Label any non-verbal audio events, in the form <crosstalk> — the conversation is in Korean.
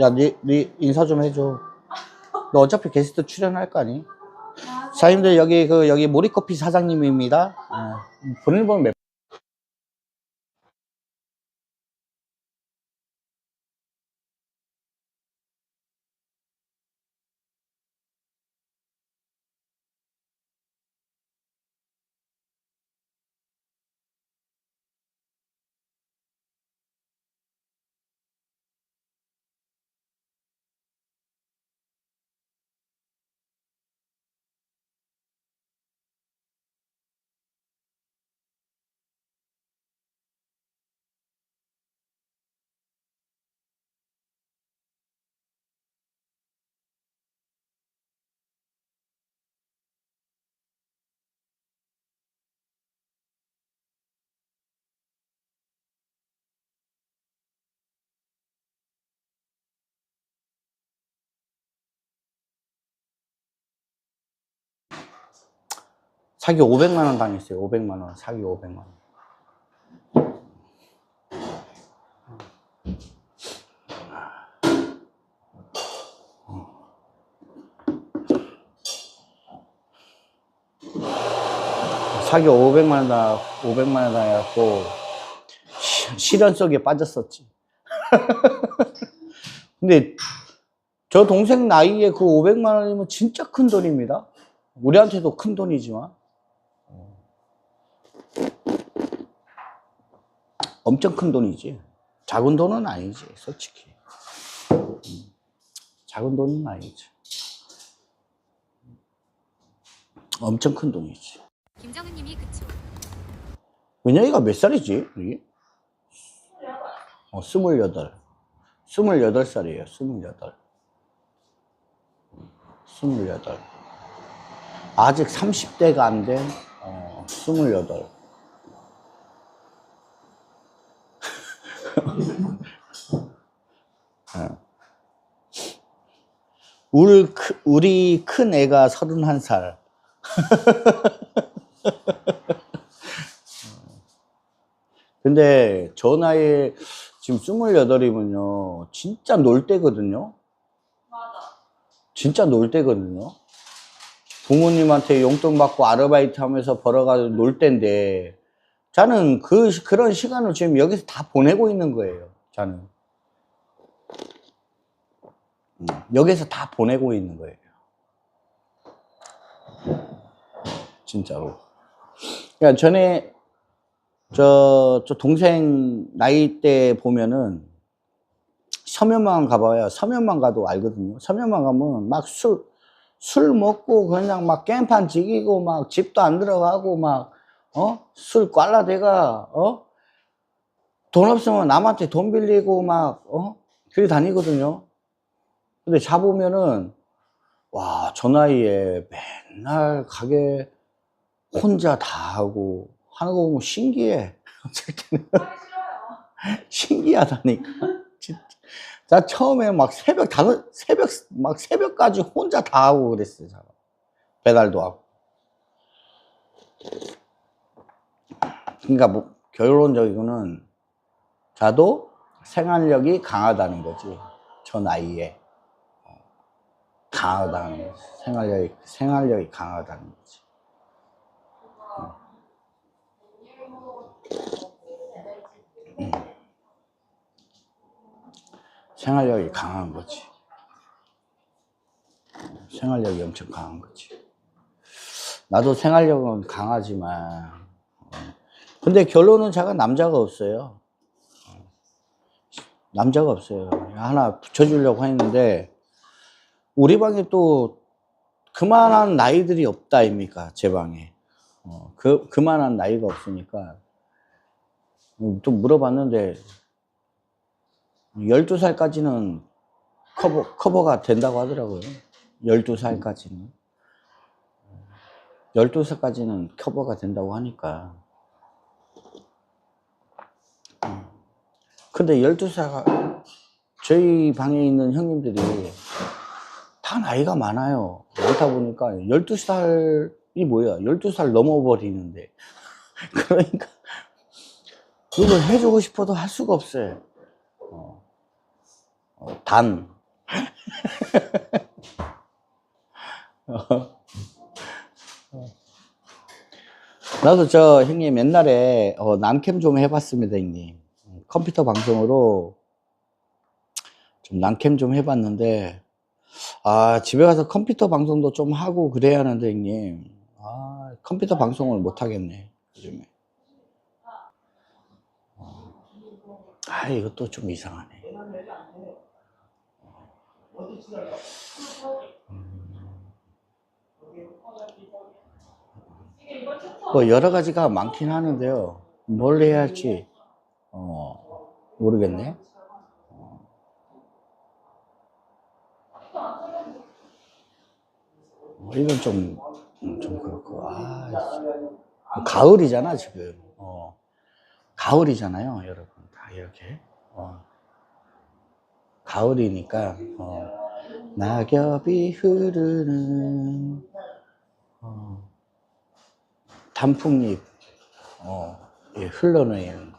야, 니, 니 인사 좀 해줘. 너 어차피 게스트 출연할 거 아니? 사장님들 여기 그 여기 모리커피 사장님입니다. 어, 본인번 몇? 사기 500만 원 당했어요. 500만 원. 사기 500만 원. 사기 500만 원 당, 500만 원 당해갖고 시- 시련 속에 빠졌었지. <laughs> 근데 저 동생 나이에 그 500만 원이면 진짜 큰 돈입니다. 우리한테도 큰 돈이지만 엄청 큰 돈이지. 작은 돈은 아니지, 솔직히. 작은 돈은 아니지. 엄청 큰 돈이지. 김정은 님이 그쵸. 은영이가 몇 살이지? 어, 스물여덟, 스물여덟 살이에요, 스물여덟. 스물여덟. 아직 30대가 안 된, 어, 28. 우리, 크- 우리 큰 애가 서른한 살. <laughs> 근데 저 나이에 지금 스물여덟이면요, 진짜 놀 때거든요? 맞아. 진짜 놀 때거든요? 부모님한테 용돈 받고 아르바이트 하면서 벌어가지고 놀 때인데, 저는 그, 시- 그런 시간을 지금 여기서 다 보내고 있는 거예요, 저는. 음, 여기서 다 보내고 있는 거예요. 진짜로. 그러니까 전에 저, 저 동생 나이 때 보면은 서면만 가봐요. 서면만 가도 알거든요. 서면만 가면 막 술, 술 먹고 그냥 막 깽판 지기고 막 집도 안 들어가고 막, 어? 술 꽐라 대가, 어? 돈 없으면 남한테 돈 빌리고 막, 어? 그래 다니거든요. 근데 잡으면은, 와, 저 나이에 맨날 가게 혼자 다 하고 하는 거 보면 신기해. <laughs> 신기하다니까. 진짜. 나 처음에 막 새벽 다섯, 새벽, 막 새벽까지 혼자 다 하고 그랬어요. 저. 배달도 하고. 그러니까 뭐, 결론적으로는 자도 생활력이 강하다는 거지. 저 나이에. 어, 강하다는 거지. 생활력이, 생활력이 강하다는 거지. 생활력이 강한 거지. 생활력이 엄청 강한 거지. 나도 생활력은 강하지만, 어, 근데 결론은 제가 남자가 없어요. 어, 남자가 없어요. 하나 붙여주려고 했는데, 우리 방에 또 그만한 나이들이 없다, 입니까? 제 방에. 어, 그, 그만한 나이가 없으니까. 음, 또 물어봤는데, 12살까지는 커버, 커버가 된다고 하더라고요. 12살까지는. 12살까지는 커버가 된다고 하니까. 근데 12살, 저희 방에 있는 형님들이 다 나이가 많아요. 많다 보니까 12살이 뭐야? 12살 넘어버리는데. <laughs> 그러니까, 그걸 해주고 싶어도 할 수가 없어요. 어. 어, 단. <laughs> 나도 저 형님 옛날에 어, 남캠 좀 해봤습니다, 형님. 컴퓨터 방송으로 좀 남캠 좀 해봤는데, 아, 집에 가서 컴퓨터 방송도 좀 하고 그래야 하는데, 형님. 아, 컴퓨터 방송을 못 하겠네, 요즘에. 아, 이것도 좀 이상하네. 뭐 여러 가지가 많긴 하는데요. 뭘 해야 할지 어, 모르겠네. 어, 이건 좀, 음, 좀 그렇고, 아, 씨. 가을이잖아, 지금. 어, 가을이잖아요, 여러분. 다 이렇게. 어. 가을이니까, 어, 낙엽이 흐르는, 어, 단풍잎, 어, 예, 흘러내리는 거.